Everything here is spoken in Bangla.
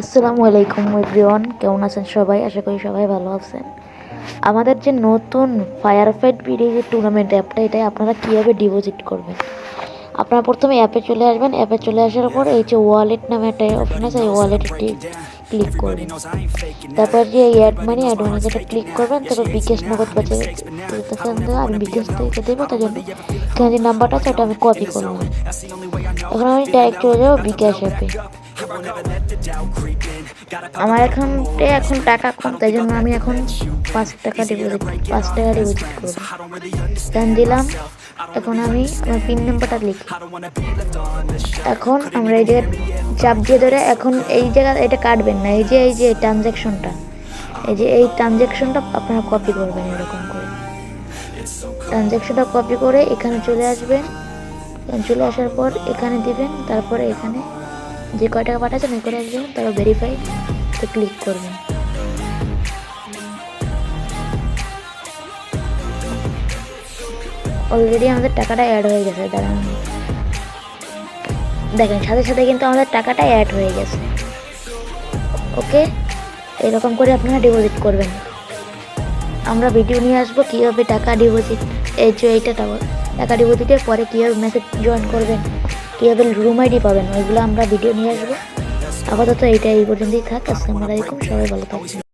আসসালামু আলাইকুম এভরিওয়ান, কেমন আছেন সবাই? আশা করি সবাই ভালো আছেন। আমাদের যে নতুন ফায়ার ফাইট বিডি যে টুর্নামেন্ট অ্যাপটা এটাই আপনারা কীভাবে ডিপোজিট করবেন? আপনারা প্রথমে অ্যাপে চলে আসবেন। অ্যাপে চলে আসার পর এই যে ওয়ালেট নামে একটা অপশন আছে, এই ওয়ালেটটি ক্লিক করবেন। তারপর যে অ্যাড মানি অ্যাড মানি যেটা ক্লিক করবেন, তারপর বিকাশ নগদ পাচ্ছে আমি বিকাশ থেকে দেবো, তার জন্য এখানে যে নাম্বারটা আছে, ওটা আমি কপি করব এখন আমি ডাইরেক্ট চলে যাব বিকাশ অ্যাপে আমার এখানতে এখন টাকা কম তাই জন্য আমি এখন পাঁচ টাকা ডিপোজিট পাঁচ টাকা ডিপোজিট করব। দেন দিলাম এখন আমি আমার পিন নাম্বারটা লিখি। এখন আমরা এই জায়গায় চাপ দিয়ে ধরে এখন এই জায়গা এটা কাটবেন না। এই যে এই যে ট্রানজ্যাকশনটা এই যে এই ট্রানজ্যাকশনটা আপনারা কপি করবেন এরকম করে। ট্রানজ্যাকশনটা কপি করে এখানে চলে আসবেন। চলে আসার পর এখানে দিবেন তারপরে এখানে যে কয় টাকা পাঠাচ্ছেন ওই করে আসবেন তারপর ভেরিফাই তো ক্লিক করবেন অলরেডি আমাদের টাকাটা অ্যাড হয়ে গেছে, দাঁড়ান। দেখেন, সাথে সাথে কিন্তু আমাদের টাকাটা অ্যাড হয়ে গেছে। ওকে? এরকম করে আপনারা ডিপোজিট করবেন। আমরা ভিডিও নিয়ে আসব কীভাবে টাকা ডিপোজিট এই যে এইটা টাকা ডিপোজিটের পরে কীভাবে মেসেজ জয়েন করবেন। কীভাবে রুম আইডি পাবেন, ওইগুলো আমরা ভিডিও নিয়ে আসব। আপাতত এইটা এই পর্যন্তই থাক, আসসালামু আলাইকুম, সবাই ভালো থাকবেন।